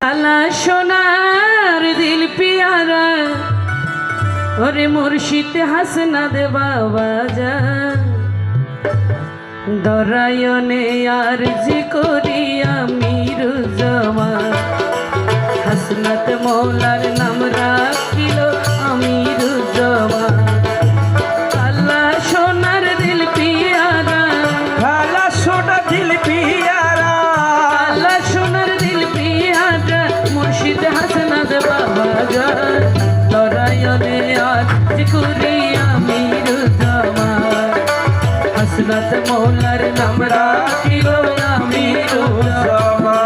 আলা সোনার দিল পিয়ারা, ওরে মুর্শিদ হাসনা দে দরায়নে আর জি আমি রুজমা হাসনাত মৌলার নাম হাসনাত মৌলার নাম রাখিল আমি রুজামা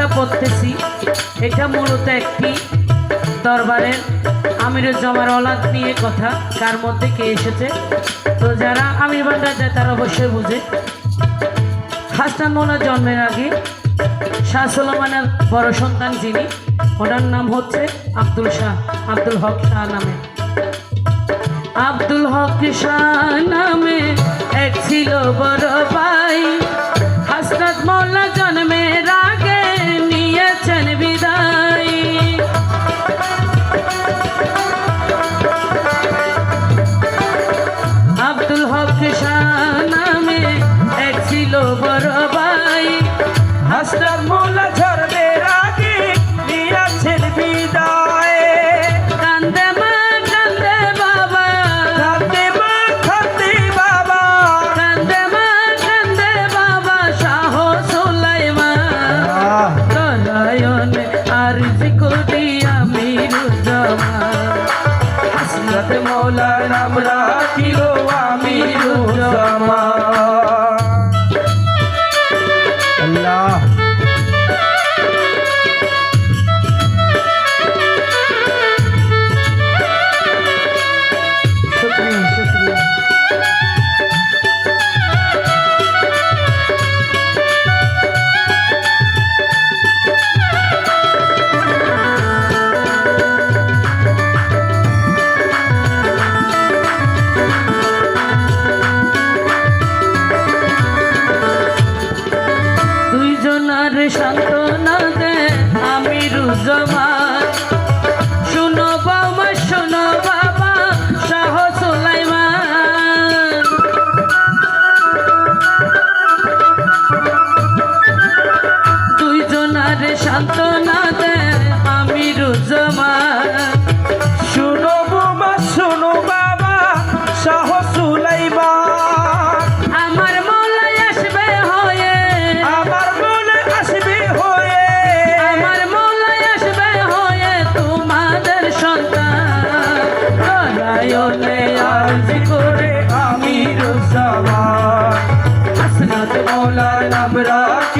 আমি পড়তেছি এটা মূলত একটি দরবারের আমিরের জমার অলাদ নিয়ে কথা, কার মধ্যে কে এসেছে। তো যারা আমির বান্ডার যায়, তারা অবশ্যই বুঝে। হাসান মোলা জন্মের আগে শাহ সুলেমানের বড় সন্তান যিনি, ওনার নাম হচ্ছে আব্দুল শাহ, আব্দুল হক শাহ নামে। আব্দুল হক শাহ নামে এক ছিল বড় ভাই। হাসরত মৌলা জন্মের আগে নাম রাখিল আমি রুজমা সান্ত্বনা দে আমি রুজমা হাসনাত মৌলা নাম রাখিল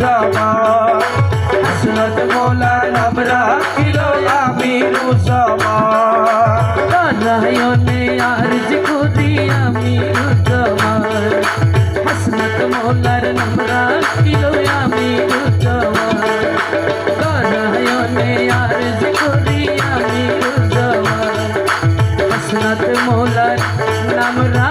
मुस्तफ़ा हसरत मौलाना बरा किलो या मीरू समा ने अर्ज़ को दिया मीरू जमान हसरत मौलाना बरा किलो या मीरू जमान ने अर्ज़ को दिया मीरू जमान हसरत मौलाना बरा